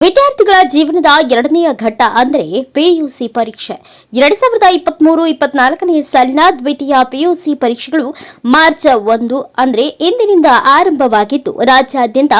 ವಿದ್ಯಾರ್ಥಿಗಳ ಜೀವನದ ಎರಡನೆಯ ಘಟ್ಟ ಅಂದರೆ ಪಿಯುಸಿ ಪರೀಕ್ಷೆ. ಎರಡ್ ಸಾವಿರದ ಇಪ್ಪತ್ಮೂರು, ಇಪ್ಪತ್ನಾಲ್ಕನೇ ಸಾಲಿನ ದ್ವಿತೀಯ ಪಿಯುಸಿ ಪರೀಕ್ಷೆಗಳು ಮಾರ್ಚ್ ಒಂದು ಅಂದರೆ ಇಂದಿನಿಂದ ಆರಂಭವಾಗಿದ್ದು, ರಾಜ್ಯಾದ್ಯಂತ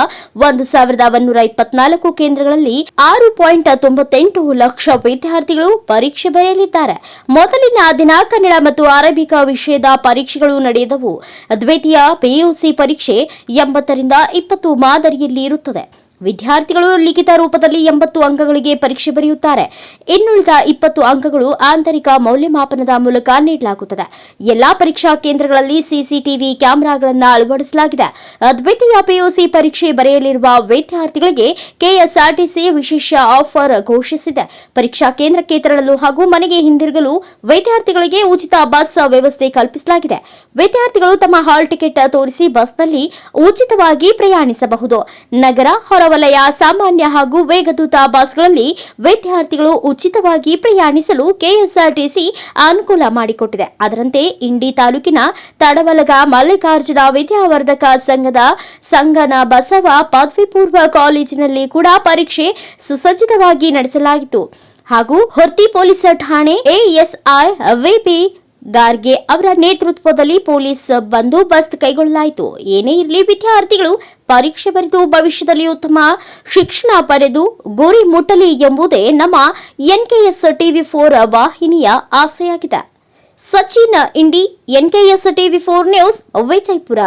ಒಂದು ಸಾವಿರದ ಒಂದೂರ ಇಪ್ಪತ್ನಾಲ್ಕು ಕೇಂದ್ರಗಳಲ್ಲಿ ಆರು ಪಾಯಿಂಟ್ ತೊಂಬತ್ತೆಂಟು ಲಕ್ಷ ವಿದ್ಯಾರ್ಥಿಗಳು ಪರೀಕ್ಷೆ ಬರೆಯಲಿದ್ದಾರೆ. ಮೊದಲಿನ ದಿನ ಕನ್ನಡ ಮತ್ತು ಅರೇಬಿಕ ವಿಷಯದ ಪರೀಕ್ಷೆಗಳು ನಡೆಯದವು ದ್ವಿತೀಯ ಪಿಯುಸಿ ಪರೀಕ್ಷೆ ಎಂಬತ್ತರಿಂದ ಇಪ್ಪತ್ತು ಮಾದರಿಯಲ್ಲಿ ಇರುತ್ತದೆ. ವಿದ್ಯಾರ್ಥಿಗಳು ಲಿಖಿತ ರೂಪದಲ್ಲಿ ಎಂಬತ್ತು ಅಂಕಗಳಿಗೆ ಪರೀಕ್ಷೆ ಬರೆಯುತ್ತಾರೆ. ಇನ್ನುಳಿದ ಇಪ್ಪತ್ತು ಅಂಕಗಳು ಆಂತರಿಕ ಮೌಲ್ಯಮಾಪನದ ಮೂಲಕ ನೀಡಲಾಗುತ್ತದೆ. ಎಲ್ಲಾ ಪರೀಕ್ಷಾ ಕೇಂದ್ರಗಳಲ್ಲಿ ಸಿಸಿಟಿವಿ ಕ್ಯಾಮೆರಾಗಳನ್ನು ಅಳವಡಿಸಲಾಗಿದೆ. ದ್ವಿತೀಯ ಪಿಯುಸಿ ಪರೀಕ್ಷೆ ಬರೆಯಲಿರುವ ವಿದ್ಯಾರ್ಥಿಗಳಿಗೆ ಕೆಎಸ್ಆರ್ಟಿಸಿ ವಿಶೇಷ ಆಫರ್ ಘೋಷಿಸಿದೆ. ಪರೀಕ್ಷಾ ಕೇಂದ್ರಕ್ಕೆ ತೆರಳಲು ಹಾಗೂ ಮನೆಗೆ ಹಿಂದಿರುಗಲು ವಿದ್ಯಾರ್ಥಿಗಳಿಗೆ ಉಚಿತ ಬಸ್ ವ್ಯವಸ್ಥೆ ಕಲ್ಪಿಸಲಾಗಿದೆ. ವಿದ್ಯಾರ್ಥಿಗಳು ತಮ್ಮ ಹಾಲ್ ಟಿಕೆಟ್ ತೋರಿಸಿ ಬಸ್ನಲ್ಲಿ ಉಚಿತವಾಗಿ ಪ್ರಯಾಣಿಸಬಹುದು. ನಗರ ಹೊರವಲಯ ಸಾಮಾನ್ಯ ಹಾಗೂ ವೇಗದೂತ ಬಸ್ಗಳಲ್ಲಿ ವಿದ್ಯಾರ್ಥಿಗಳು ಉಚಿತವಾಗಿ ಪ್ರಯಾಣಿಸಲು ಕೆಎಸ್ಆರ್ಟಿಸಿ ಅನುಕೂಲ ಮಾಡಿಕೊಟ್ಟಿದೆ. ಅದರಂತೆ ಇಂಡಿ ತಾಲೂಕಿನ ತಡವಲಗ ಮಲ್ಲಿಕಾರ್ಜುನ ವಿದ್ಯಾವರ್ಧಕ ಸಂಘದ ಸಂಘನ ಬಸವ ಪದವಿ ಪೂರ್ವ ಕಾಲೇಜಿನಲ್ಲಿ ಕೂಡ ಪರೀಕ್ಷೆ ಸುಸಜ್ಜಿತವಾಗಿ ನಡೆಸಲಾಯಿತು ಹಾಗೂ ಹೊರ್ತಿ ಪೊಲೀಸ್ ಠಾಣೆ ಎಎಸ್ಐ ವಿಪಿ ಗಾರ್ಗೆ ಅವರ ನೇತೃತ್ವದಲ್ಲಿ ಪೊಲೀಸ್ ಬಂದೋಬಸ್ತ್ ಕೈಗೊಳ್ಳಲಾಯಿತು. ಏನೇ ಇರಲಿ ವಿದ್ಯಾರ್ಥಿಗಳು ಪರೀಕ್ಷೆ ಬರೆದು ಭವಿಷ್ಯದಲ್ಲಿ ಉತ್ತಮ ಶಿಕ್ಷಣ ಪಡೆದು ಗುರಿ ಮುಟ್ಟಲಿ ಎಂಬುದೇ ನಮ್ಮ ಎನ್ಕೆಎಸ್ ಟಿವಿ ಫೋರ್ ವಾಹಿನಿಯ ಆಸೆಯಾಗಿದೆ. Sachin Indi NKS TV four news, Vijayapura.